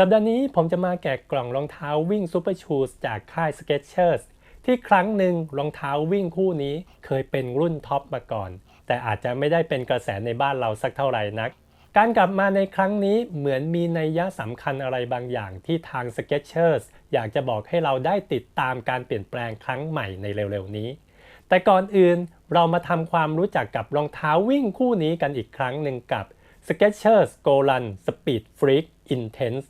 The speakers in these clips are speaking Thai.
สัปดาห์นี้ผมจะมาแกะกล่องรองเท้าวิ่งซูเปอร์ชูสจากค่าย Skechers ที่ครั้งหนึ่งรองเท้าวิ่งคู่นี้เคยเป็นรุ่นท็อปมาก่อน แต่อาจจะไม่ได้เป็นกระแสในบ้านเราสักเท่าไหร่นัก การกลับมาในครั้งนี้เหมือนมีนัยยะสำคัญอะไรบางอย่างที่ทาง Skechers อยากจะบอกให้เราได้ติดตามการเปลี่ยนแปลงครั้งใหม่ในเร็วๆนี้ แต่ก่อนอื่นเรามาทำความรู้จักกับรองเท้าวิ่งคู่นี้กันอีกครั้งหนึ่งกับ Skechers Go Run Speed Freak Intense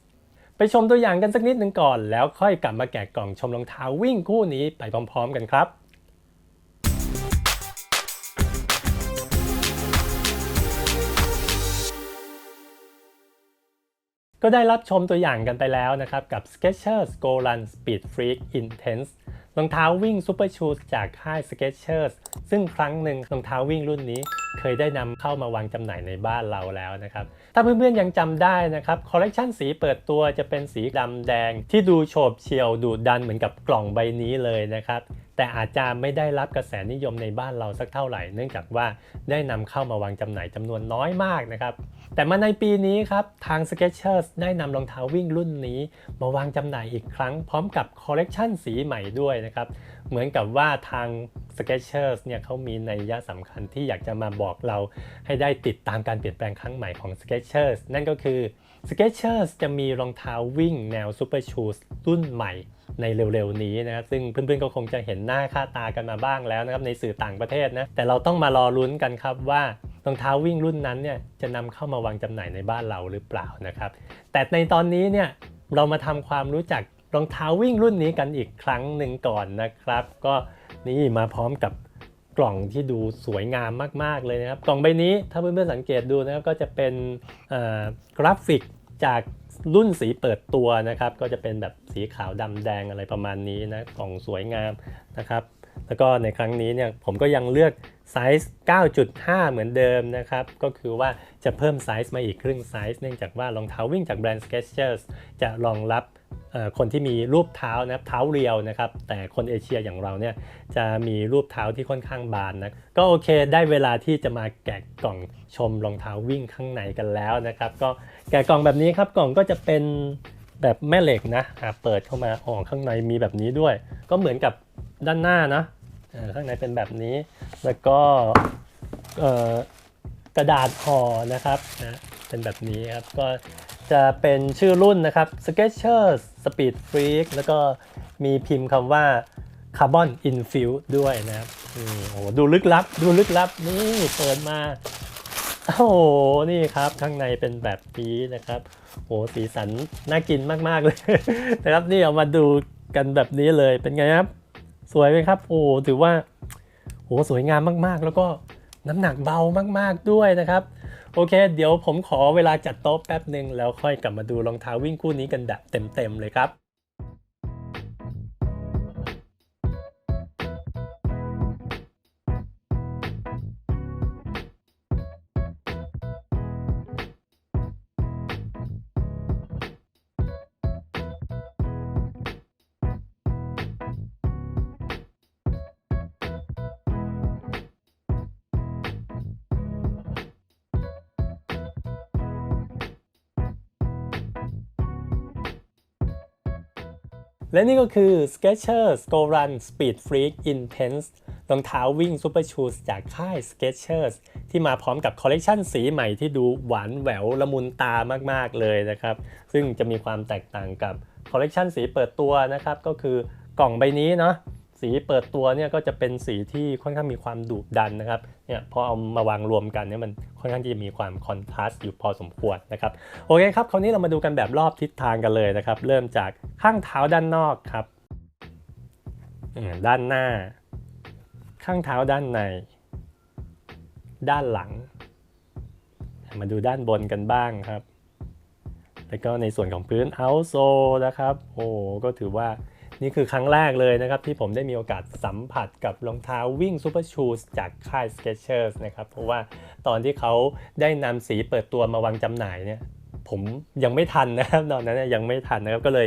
ไปชมตัวอย่างกันสักนิดหนึ่งก่อน แล้วค่อยกลับมาแกะกล่องชมรองเท้าวิ่งคู่นี้ไปพร้อม ๆ กันครับก็ได้รับชมตัวอย่างกันไปแล้วนะครับ กับ Skechers Go Run Speed Freak Intense รองเท้าวิ่งซ u เปอร์ชูสจากค่าย Skechers ซึ่งครั้งหนึ่งรองเท้าวิ่งรุ่นนี้เคยได้นำเข้ามาวางจำหน่ายในบ้านเราแล้วนะครับ ถ้าเพื่อนๆยังจำได้นะครับคอลเลกชันสีเปิดตัวจะเป็นสีดำแดงที่ดูโฉบเฉี่ยวดูดันเหมือนกับกล่องใบนี้เลยนะครับ แต่อาจจะไม่ได้รับกระแสนิยมในบ้านเราสักเท่าไหร่ เนื่องจากว่าได้นำเข้ามาวางจำหน่ายจำนวนน้อยมากนะครับ แต่มาในปีนี้ครับ ทาง Skechers ได้นำรองเท้าวิ่งรุ่นนี้มาวางจำหน่ายอีกครั้ง พร้อมกับคอลเลกชันสีใหม่ด้วยนะครับ เหมือนกับว่าทาง Skechers เนี่ยเขามีในยยะสำคัญที่อยากจะมาบอกเรา ให้ได้ติดตามการเปลี่ยนแปลงครั้งใหม่ของ Skechers นั่นก็คือ Skechers จะมีรองเท้าวิ่งแนว Super Shoes รุ่นใหม่ ในเร็วๆนี้นะครับซึ่งเพื่อนๆก็คงจะเห็นหน้าค่าตากันมาบ้างแล้วนะครับในสื่อต่างประเทศนะแต่เราต้องมารอลุ้นกันครับว่ารองเท้าวิ่งรุ่นนั้นเนี่ยจะนำเข้ามาวางจำหน่ายในบ้านเราหรือเปล่านะครับแต่ในตอนนี้เนี่ยเรามาทำความรู้จักรองเท้าวิ่งรุ่นนี้กันอีกครั้งหนึ่งก่อนนะครับ ก็นี่มาพร้อมกับกล่องที่ดูสวยงามมากๆเลยนะครับ กล่องใบนี้ถ้าเพื่อนๆสังเกตดูนะครับก็จะเป็นกราฟิกจาก รุ่นสีเปิดตัวนะครับ ก็จะเป็นแบบสีขาวดำแดงอะไรประมาณนี้นะกล่องสวยงามนะครับ แล้วก็ในครั้งนี้เนี่ยผมก็ยังเลือกไซส์ 9.5 เหมือนเดิมนะครับ ก็คือว่าจะเพิ่มไซส์มาอีกครึ่งไซส์เนื่องจากว่ารองเท้าวิ่งจากแบรนด์ Skechers จะรองรับ คนที่มีรูปเท้านะเท้าเรียวนะครับ แต่คนเอเชียอย่างเราเนี่ยจะมีรูปเท้าที่ค่อนข้างบานนะก็โอเคได้เวลาที่จะมาแกะกล่องชมรองเท้าวิ่งข้างในกันแล้วนะครับ ก็แกะกล่องแบบนี้ครับกล่องก็จะเป็นแบบแม่เหล็กนะเปิดเข้ามาอ๋อข้างในมีแบบนี้ด้วย ก็เหมือนกับด้านหน้านะข้างในเป็นแบบนี้ แล้วก็กระดาษห่อนะครับนะเป็นแบบนี้ครับก็ จะเป็นชื่อรุ่นนะครับ Skechers Speed Freak แล้วก็มีพิมพ์คำว่า Carbon Infuse ด้วยนะครับนี่โอ้โหดูลึกลับ ดูลึกลับ นี่เปิดมา โอ้โห นี่ครับ ข้างในเป็นแบบนี้นะครับโอ้โหสีสันน่ากินมากๆเลยนะครับนี่เอามาดูกันแบบนี้เลยเป็นไงครับ สวยไหมครับ โอ้ถือว่าโอ้สวยงามมากๆ แล้วก็น้ำหนักเบามากๆด้วยนะครับ โอเค เดี๋ยวผมขอเวลาจัดโต๊ะแป๊บหนึ่งแล้วค่อยกลับมาดูรองเท้าวิ่งคู่นี้กันแบบเต็มๆเลยครับ และนี่ก็คือ Skechers Go Run Speed Freak Intense รองเท้าวิ่ง Super Shoes จากค่าย Skechers ที่มาพร้อมกับคอลเลกชันสีใหม่ที่ดูหวานแหววละมุนตามากๆเลยนะครับ ซึ่งจะมีความแตกต่างกับคอลเลกชันสีเปิดตัวนะครับ ก็คือกล่องใบนี้เนาะ สีเปิดตัวเนี่ยก็จะเป็นสีที่ค่อนข้างมีความดุดันนะครับเนี่ยพอเอามาวางรวมกันเนี่ยมันค่อนข้างที่จะมีความคอนทราสต์อยู่พอสมควรนะครับโอเคครับคราวนี้เรามาดูกันแบบรอบทิศทางกันเลยนะครับ เริ่มจากข้างเท้าด้านนอกครับด้านหน้า ข้างเท้าด้านใน ด้านหลัง มาดูด้านบนกันบ้างครับแล้วก็ในส่วนของพื้นเอาโซนะครับ โอ้ก็ถือว่า นี่คือครั้งแรกเลยนะครับ ที่ผมได้มีโอกาสสัมผัสกับรองเท้าวิ่ง Super Shoes จากค่าย Skechers นะครับ เพราะว่าตอนที่เขาได้นำสีเปิดตัวมาวางจำหน่ายเนี่ยผมยังไม่ทันนะครับตอนนั้นยยังไม่ทันนะครับก็เลย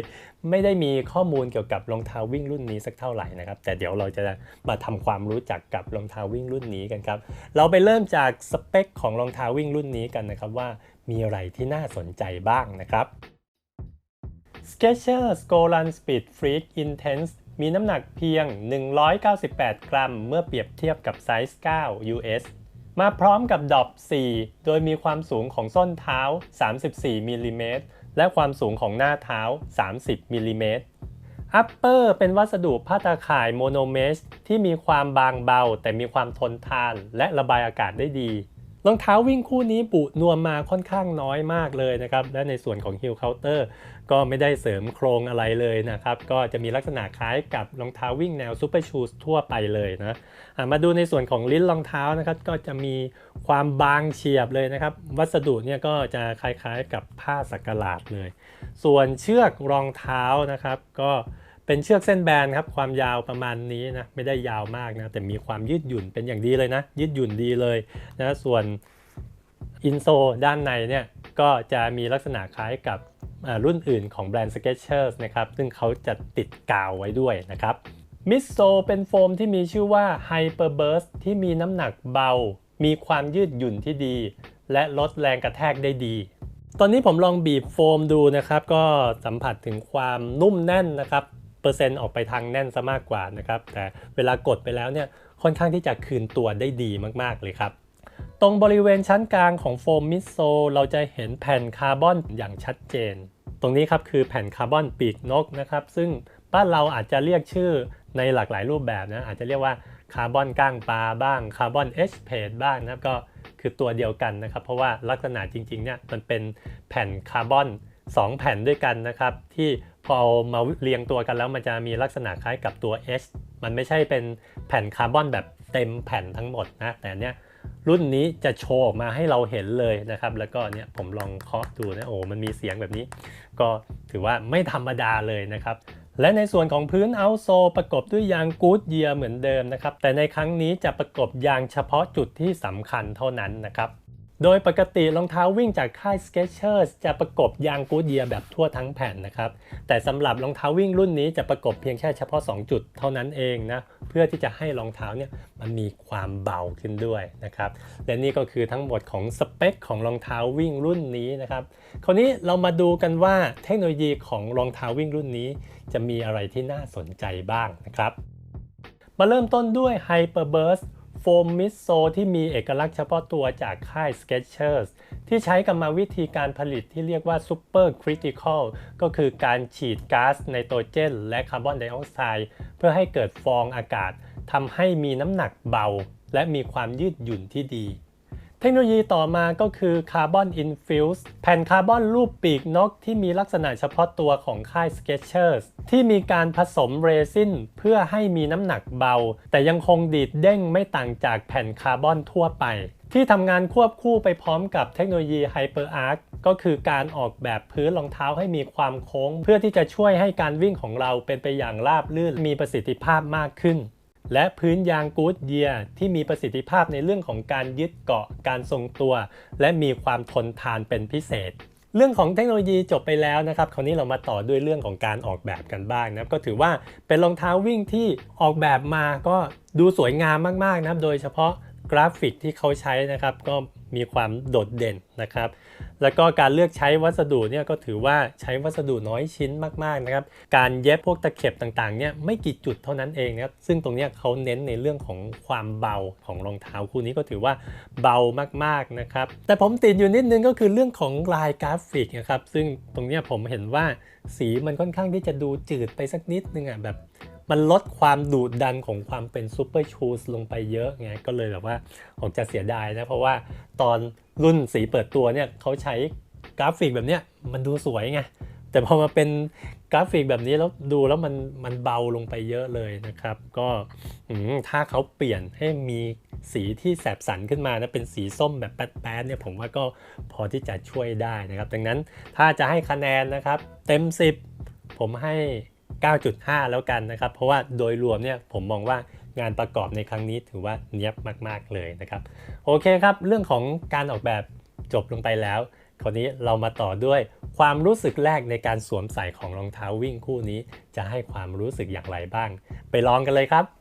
ไม่ได้มีข้อมูลเกี่ยวกับรองเท้าวิ่งรุ่นนี้สักเท่าไหร่นะครับ แต่เดี๋ยวเราจะมาทำความรู้จักกับรองเท้าวิ่งรุ่นนี้กันครับ เราไปเริ่มจากสเปคของรองเท้าวิ่งรุ่นนี้กันนะครับว่ามีอะไรที่น่าสนใจบ้างนะครับ Skechers Go Run Speed Freak Intense มีน้ำหนักเพียง 198 กรัม เมื่อเปรียบเทียบกับไซส์ 9 US มาพร้อมกับดอบ 4 โดยมีความสูงของส้นเท้า 34มิลลิเมตรและความสูงของหน้าเท้า 30มิลลิเมตรอัปเปอร์เป็นวัสดุผ้าตาข่ายโมโนเมชที่มีความบางเบา แต่มีความทนทานและระบายอากาศได้ดี รองเท้าวิ่งคู่นี้บุนวมมาค่อนข้างน้อยมากเลยนะครับ และในส่วนของฮิลเคาน์เตอร์ก็ไม่ได้เสริมโครงอะไรเลยนะครับ ก็จะมีลักษณะคล้ายกับรองเท้าวิ่งแนวซูเปอร์ชูสทั่วไปเลยนะมาดูในส่วนของลิ้นรองเท้านะครับ ก็จะมีความบางเฉียบเลยนะครับ วัสดุเนี่ยก็จะคล้ายๆกับผ้าสักหลาดเลย ส่วนเชือกรองเท้านะครับ ก็ เป็นเชือกเส้นแบนครับความยาวประมาณนี้นะไม่ได้ยาวมากนะแต่มีความยืดหยุ่นเป็นอย่างดีเลยนะ ยืดหยุ่นดีเลยนะส่วนอินโซด้านในเนี่ยก็จะมีลักษณะคล้ายกับรุ่นอื่นของแบรนด์ Skechers นะครับซึ่งเขาจะติดกาวไว้ด้วยนะครับมิสโซเป็นโฟมที่มีชื่อว่า Hyper Burst ที่มีน้ำหนักเบา มีความยืดหยุ่นที่ดี และลดแรงกระแทกได้ดี ตอนนี้ผมลองบีบโฟมดูนะครับ ก็สัมผัสถึงความนุ่มแน่นนะครับ เปอร์เซ็นต์ออกไปทางแน่นซะมากกว่านะครับ แต่เวลากดไปแล้วเนี่ยค่อนข้างที่จะคืนตัวได้ดีมากๆเลยครับตรงบริเวณชั้นกลางของโฟมมิโซเราจะเห็นแผ่นคาร์บอนอย่างชัดเจน ตรงนี้ครับคือแผ่นคาร์บอนปีกนกนะครับ ซึ่งบ้านเราอาจจะเรียกชื่อในหลากหลายรูปแบบนะ อาจจะเรียกว่าคาร์บอนก้างปลาบ้างคาร์บอนเอชเพดบ้างนะครับก็คือตัวเดียวกันนะครับ เพราะว่าลักษณะจริงๆเนี่ยมันเป็นแผ่นคาร์บอน 2 แผ่นด้วยกันนะครับ ที่พอเอามาเรียงตัวกันแล้วมันจะมีลักษณะคล้ายกับตัว H มันไม่ใช่เป็นแผ่นคาร์บอนแบบเต็มแผ่นทั้งหมดนะ แต่เนี้ยรุ่นนี้จะโชว์ออกมาให้เราเห็นเลยนะครับ แล้วก็เนี่ยผมลองเคาะดูนะโอ้มันมีเสียงแบบนี้ ก็ถือว่าไม่ธรรมดาเลยนะครับ และในส่วนของพื้นเอาโซประกบด้วยยางกู๊ดเยียเหมือนเดิมนะครับ แต่ในครั้งนี้จะประกบยางเฉพาะจุดที่สำคัญเท่านั้นนะครับ โดยปกติรองเท้าวิ่งจากค่าย Skechers จะประกบยางกูดเยียแบบทั่วทั้งแผ่นนะครับ แต่สำหรับรองเท้าวิ่งรุ่นนี้จะประกบเพียงแค่เฉพาะ 2 จุดเท่านั้นเองนะ เพื่อที่จะให้รองเท้าเนี่ยมันมีความเบาขึ้นด้วยนะครับ และนี่ก็คือทั้งหมดของสเปคของรองเท้าวิ่งรุ่นนี้นะครับ คราวนี้เรามาดูกันว่าเทคโนโลยีของรองเท้าวิ่งรุ่นนี้ จะมีอะไรที่น่าสนใจบ้างนะครับ มาเริ่มต้นด้วย Hyper Burst โฟมมิสโซที่มีเอกลักษณ์เฉพาะตัวจากค่าย Skechers ที่ใช้กรรมวิธีการผลิตที่เรียกว่า Super Critical ก็คือการฉีดก๊าซไนโตรเจน และคาร์บอนไดออกไซด์เพื่อให้เกิดฟองอากาศทำให้มีน้ำหนักเบา และมีความยืดหยุ่นที่ดี เทคโนโลยีต่อมาก็คือคาร์บอนอินฟิวส์แผ่นคาร์บอนรูปปีกนกที่มีลักษณะเฉพาะตัวของค่าย Skechers ที่มีการผสมเรซินเพื่อให้มีน้ำหนักเบา แต่ยังคงดีดเด้งไม่ต่างจากแผ่นคาร์บอนทั่วไป ที่ทำงานควบคู่ไปพร้อมกับเทคโนโลยี Hyper Arc ก็คือการออกแบบพื้นรองเท้าให้มีความโค้ง เพื่อที่จะช่วยให้การวิ่งของเราเป็นไปอย่างราบรื่นมีประสิทธิภาพมากขึ้น และพื้นยางกู๊ดเยียที่มีประสิทธิภาพในเรื่องของการยึดเกาะการทรงตัว และมีความทนทานเป็นพิเศษ เรื่องของเทคโนโลยีจบไปแล้วนะครับ คราวนี้เรามาต่อด้วยเรื่องของการออกแบบกันบ้างนะครับก็ถือว่าเป็นรองเท้าวิ่งที่ออกแบบมาก็ดูสวยงามมากๆนะครับโดยเฉพาะกราฟิกที่เขาใช้นะครับก็มีความโดดเด่นนะครับ แล้วก็การเลือกใช้วัสดุเนี่ยก็ถือว่าใช้วัสดุน้อยชิ้นมากๆนะครับ การเย็บพวกตะเข็บต่างๆเนี่ยไม่กี่จุดเท่านั้นเองนะครับ ซึ่งตรงนี้เขาเน้นในเรื่องของความเบาของรองเท้าคู่นี้ก็ถือว่าเบามากๆนะครับ แต่ผมติดอยู่นิดนึงก็คือเรื่องของลายกราฟิกนะครับ ซึ่งตรงนี้ผมเห็นว่าสีมันค่อนข้างที่จะดูจืดไปสักนิดนึงอะแบบ มันลดความดูดดันของความเป็นซูเปอร์ชูสลงไปเยอะไงก็เลยแบบว่าออกจะเสียดายนะ เพราะว่าตอนรุ่นสีเปิดตัวเนี่ยเขาใช้กราฟิกแบบเนี้ยมันดูสวยไงแต่พอมาเป็นกราฟิกแบบนี้แล้วดูแล้วมันมันเบาลงไปเยอะเลยนะครับ ก็ถ้าเขาเปลี่ยนให้มีสีที่แสบสันขึ้นมานะเป็นสีส้มแบบแป๊ดๆเนี่ยผมว่าก็พอที่จะช่วยได้นะครับ ดังนั้นถ้าจะให้คะแนนนะครับ เต็ม 10 ผมให้ 9.5 แล้วกันนะครับ เพราะว่าโดยรวมเนี่ยผมมองว่างานประกอบในครั้งนี้ถือว่าเนียบมาก ๆ เลยนะครับ โอเคครับ เรื่องของการออกแบบจบลงไปแล้ว คราวนี้เรามาต่อด้วยความรู้สึกแรกในการสวมใส่ของรองเท้าวิ่งคู่นี้ จะให้ความรู้สึกอย่างไรบ้าง ไปลองกันเลยครับ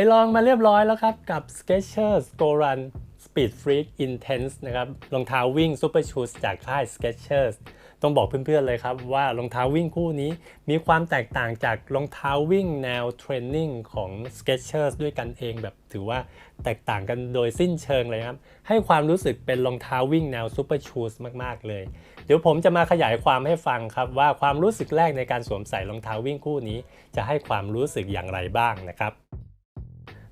ไปลองมาเรียบร้อยแล้วครับ กับ Skechers Go Run Speed Freak Intense นะครับรองเท้าวิ่ง Super Shoes จากค่าย Skechers ต้องบอกเพื่อนๆเลยครับว่ารองเท้าวิ่งคู่นี้มีความแตกต่างจากรองเท้าวิ่งแนวเทรนนิ่งของ Skechers ด้วยกันเองแบบถือว่าแตกต่างกันโดยสิ้นเชิงเลยครับ ให้ความรู้สึกเป็นรองเท้าวิ่งแนว Super Shoes มากๆเลย เดี๋ยวผมจะมาขยายความให้ฟังครับว่าความรู้สึกแรกในการสวมใส่รองเท้าวิ่งคู่นี้ จะให้ความรู้สึกอย่างไรบ้างนะครับ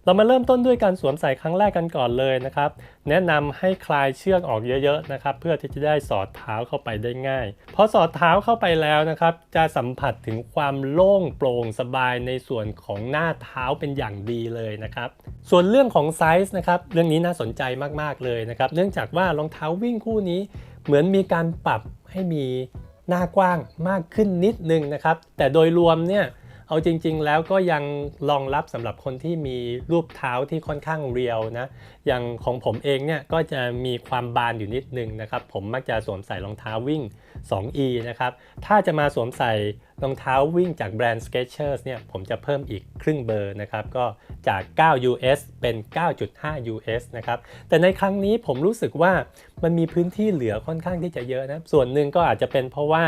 เรามาเริ่มต้นด้วยการสวมใส่ครั้งแรกกันก่อนเลยนะครับ แนะนำให้คลายเชือกออกเยอะๆนะครับ เพื่อที่จะได้สอดเท้าเข้าไปได้ง่ายพอสอดเท้าเข้าไปแล้วนะครับ จะสัมผัสถึงความโล่งโปร่งสบายในส่วนของหน้าเท้าเป็นอย่างดีเลยนะครับ ส่วนเรื่องของไซส์นะครับ เรื่องนี้น่าสนใจมากๆเลยนะครับ เนื่องจากว่ารองเท้าวิ่งคู่นี้ เหมือนมีการปรับให้มีหน้ากว้างมากขึ้นนิดนึงนะครับ แต่โดยรวมเนี่ย เอาจริง ๆ แล้วก็ยังรองรับสำหรับคนที่มีรูปเท้าที่ค่อนข้างเรียวนะอย่างของผมเองเนี่ยก็จะมีความบานอยู่นิดนึงนะครับ ผมมักจะสวมใส่รองเท้าวิ่ง 2E นะครับถ้าจะมาสวมใส่ รองเท้าวิ่งจากแบรนด์ Skechers เนี่ยผมจะเพิ่มอีกครึ่งเบอร์นะครับ ก็จาก 9 US เป็น 9.5 US นะครับ แต่ในครั้งนี้ผมรู้สึกว่ามันมีพื้นที่เหลือค่อนข้างที่จะเยอะนะ ส่วนหนึ่งก็อาจจะเป็นเพราะว่า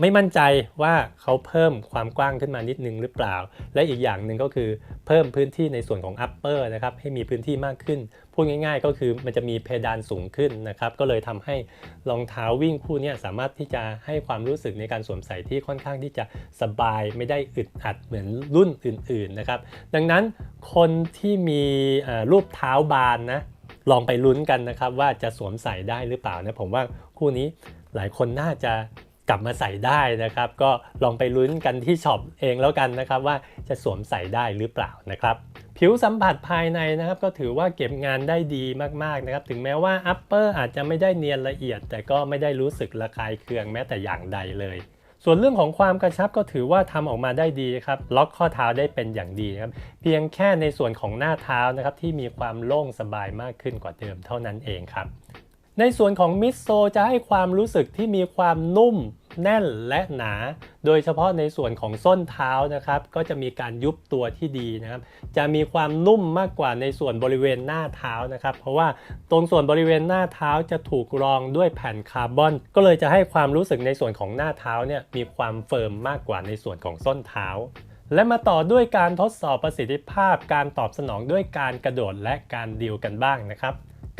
ไม่มั่นใจว่าเขาเพิ่มความกว้างขึ้นมานิดนึงหรือเปล่า และอีกอย่างหนึ่งก็คือเพิ่มพื้นที่ในส่วนของ upper นะครับให้มีพื้นที่มากขึ้น พูดง่าย ๆ ก็คือมันจะมีเพดานสูงขึ้นนะครับ ก็เลยทำให้รองเท้าวิ่งคู่นี้สามารถที่จะให้ความรู้สึกในการสวมใส่ที่ค่อนข้างที่จะสบายไม่ได้อึดอัดเหมือนรุ่นอื่น ๆนะครับ ดังนั้นคนที่มีรูปเท้าบานนะลองไปลุ้นกันนะครับว่าจะสวมใส่ได้หรือเปล่านะผมว่าคู่นี้หลายคนน่าจะ กลับมาใส่ได้นะครับ ก็ลองไปลุ้นกันที่ช็อปเองแล้วกันนะครับว่าจะสวมใส่ได้หรือเปล่านะครับ ผิวสัมผัสภายในนะครับก็ถือว่าเก็บงานได้ดีมากๆนะครับ ถึงแม้ว่า upper อาจจะไม่ได้เนียนละเอียด แต่ก็ไม่ได้รู้สึกระคายเคืองแม้แต่อย่างใดเลยส่วนเรื่องของความกระชับก็ถือว่าทำออกมาได้ดีครับล็อกข้อเท้าได้เป็นอย่างดีครับเพียงแค่ในส่วนของหน้าเท้านะครับที่มีความโล่งสบายมากขึ้นกว่าเดิมเท่านั้นเองครับ ในส่วนของมิดโซจะให้ความรู้สึกที่มีความนุ่มแน่นและหนา โดยเฉพาะในส่วนของส้นเท้านะครับ ก็จะมีการยุบตัวที่ดีนะครับ จะมีความนุ่มมากกว่าในส่วนบริเวณหน้าเท้านะครับ เพราะว่าตรงส่วนบริเวณหน้าเท้าจะถูกรองด้วยแผ่นคาร์บอน ก็เลยจะให้ความรู้สึกในส่วนของหน้าเท้าเนี่ยมีความเฟิร์มมากกว่าในส่วนของส้นเท้า และมาต่อด้วยการทดสอบประสิทธิภาพ การตอบสนองด้วยการกระโดดและการดิวกันบ้างนะครับ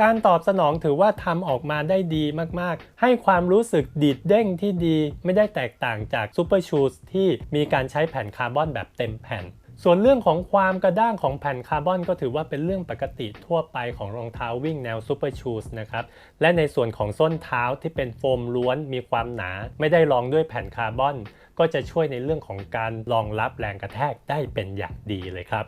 การตอบสนองถือว่าทำออกมาได้ดีมากๆ ให้ความรู้สึกดีดเด้งที่ดี ไม่ได้แตกต่างจาก Super Shoes ที่มีการใช้แผ่นคาร์บอนแบบเต็มแผ่น ส่วนเรื่องของความกระด้างของแผ่นคาร์บอนก็ถือว่าเป็นเรื่องปกติทั่วไปของรองเท้าวิ่งแนว Super Shoes นะครับ และในส่วนของส้นเท้าที่เป็นโฟมล้วนมีความหนา ไม่ได้รองด้วยแผ่นคาร์บอน ก็จะช่วยในเรื่องของการรองรับแรงกระแทกได้เป็นอย่างดีเลยครับ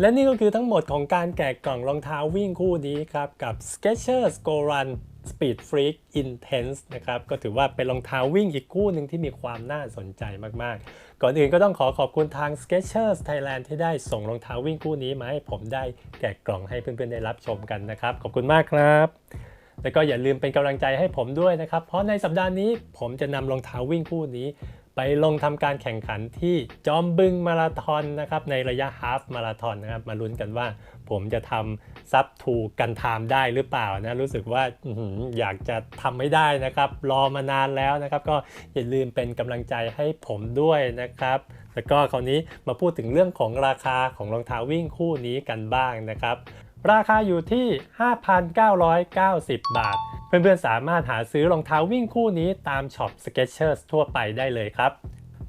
และนี่ก็คือทั้งหมดของการแกะกล่องรองเท้าวิ่งคู่นี้ครับกับ Skechers Go Run Speed Freak Intense นะครับก็ถือว่าเป็นรองเท้าวิ่งอีกคู่หนึ่งที่มีความน่าสนใจมาก ๆ ก่อนอื่นก็ต้องขอขอบคุณทาง Skechers Thailand ที่ได้ส่งรองเท้าวิ่งคู่นี้มาให้ผมได้แกะกล่องให้เพื่อน ๆ ได้รับชมกันนะครับ ขอบคุณมากครับแล้วก็อย่าลืมเป็นกำลังใจให้ผมด้วยนะครับ เพราะในสัปดาห์นี้ผมจะนำรองเท้าวิ่งคู่นี้ ไปลงทำการแข่งขันที่จอมบึงมาราธอนนะครับในระยะฮาฟมาราธอนนะครับมาลุ้นกันว่าผมจะทำซับทูกันไทม์ได้หรือเปล่านะรู้สึกว่าอื้อหืออยากจะทำไม่ได้นะครับ รอมานานแล้วนะครับ ก็อย่าลืมเป็นกำลังใจให้ผมด้วยนะครับแล้วก็คราวนี้มาพูดถึงเรื่องของราคาของรองเท้าวิ่งคู่นี้กันบ้างนะครับ ราคาอยู่ที่ 5,990 บาท เพื่อนๆสามารถหาซื้อรองเท้าวิ่งคู่นี้ตามช็อป Skechers ทั่วไปได้เลยครับ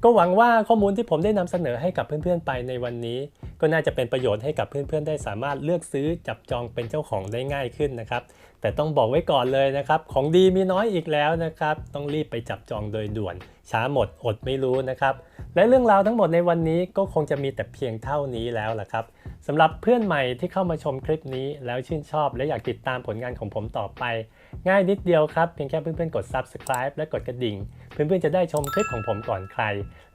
ก็หวังว่าข้อมูลที่ผมได้นำเสนอให้กับเพื่อนๆไปในวันนี้ ก็น่าจะเป็นประโยชน์ให้กับเพื่อนๆ ได้สามารถเลือกซื้อจับจองเป็นเจ้าของได้ง่ายขึ้นนะครับ แต่ต้องบอกไว้ก่อนเลยนะครับ ของดีมีน้อยอีกแล้วนะครับ ต้องรีบไปจับจองโดยด่วน ช้าหมดอดไม่รู้นะครับ และเรื่องราวทั้งหมดในวันนี้ก็คงจะมีแต่เพียงเท่านี้แล้วล่ะครับสำหรับเพื่อนใหม่ที่เข้ามาชมคลิปนี้แล้วชื่นชอบและอยากติดตามผลงานของผมต่อไป ง่ายนิดเดียวครับเพียงแค่เพื่อนๆกด subscribe และกดกระดิ่ง เพื่อนๆจะได้ชมคลิปของผมก่อนใคร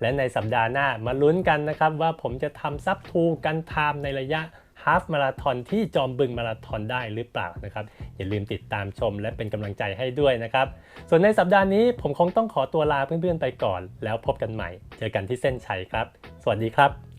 และในสัปดาห์หน้ามาลุ้นกันนะครับว่าผมจะทำซับทูกันไทม์ในระยะฮาฟมาราทอนที่จอมบึงมาราทอนได้หรือเปล่านะครับอย่าลืมติดตามชมและเป็นกำลังใจให้ด้วยนะครับ ส่วนในสัปดาห์นี้ผมคงต้องขอตัวลาเพื่อนๆไปก่อน แล้วพบกันใหม่ เจอกันที่เส้นชัยครับ สวัสดีครับ